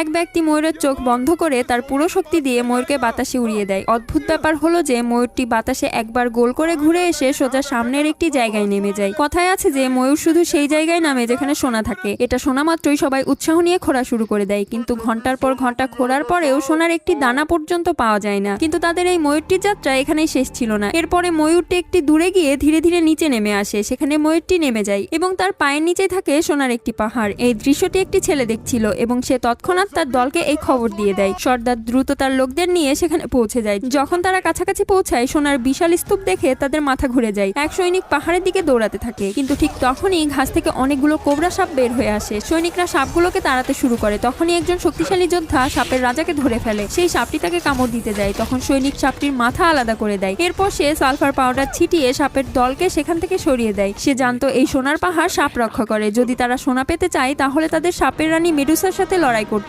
এক ব্যক্তি ময়ূরের চোখ বন্ধ করে তার পুরো শক্তি দিয়ে ময়ূরকে বাতাসে উড়িয়ে দেয়। অদ্ভুত ব্যাপার হলো যে ময়ূরটি বাতাসে একবার গোল করে ঘুরে এসে সোজা সামনের একটি জায়গায় নেমে যায়। কথায় আছে যে ময়ূর শুধু সেই জায়গায় নামে যেখানে সোনা থাকে। এটা শোনা মাত্রই সবাই উৎসাহ নিয়ে খোঁড়া শুরু করে দেয়। কিন্তু ঘণ্টার পর ঘণ্টা খোঁড়ার পরেও সোনার একটি দানা পর্যন্ত পাওয়া যায় না। কিন্তু তাদের এই ময়ূরটির যাত্রা এখানেই শেষ ছিল না। এরপরে ময়ূরটি একটি দূরে গিয়ে ধীরে ধীরে নিচে নেমে আসে। সেখানে ময়ূরটি নেমে যায় এবং তার পায়ের নিচে থাকে সোনার একটি পাহাড়। এই দৃশ্যটি একটি ছেলে দেখছিল এবং সে তৎক্ষণাৎ তার দলকে এই খবর দিয়ে দেয়। সর্দার দ্রুত তার লোকদের নিয়ে সেখানে পৌঁছে যায়। যখন তারা কাছাকাছি পৌঁছায়, সোনার বিশাল স্তূপ দেখে তাদের মাথা ঘুরে যায়। এক সৈনিক পাহাড়ের দিকে দৌড়াতে থাকে। কিন্তু ঠিক তখনই ঘাস থেকে অনেকগুলো কোবরা সাপ বের হয়ে আসে। সৈনিকরা সাপগুলোকে তাড়াতে শুরু করে। তখনই একজন শক্তিশালী যোদ্ধা সাপের রাজাকে ধরে ফেলে। সেই সাপটি তাকে কামড় দিতে যায়। তখন সৈনিক সাপটির মাথা আলাদা করে দেয়। এরপর সে সালফার পাউডার ছিটিয়ে সাপের দলকে সেখান থেকে সরিয়ে দেয়। সে জানতো এই সোনার পাহাড় সাপ রক্ষা করে। যদি তারা সোনা পেতে চায়, তাহলে তাদের সাপের রানী মেডুসার সাথে লড়াই করতে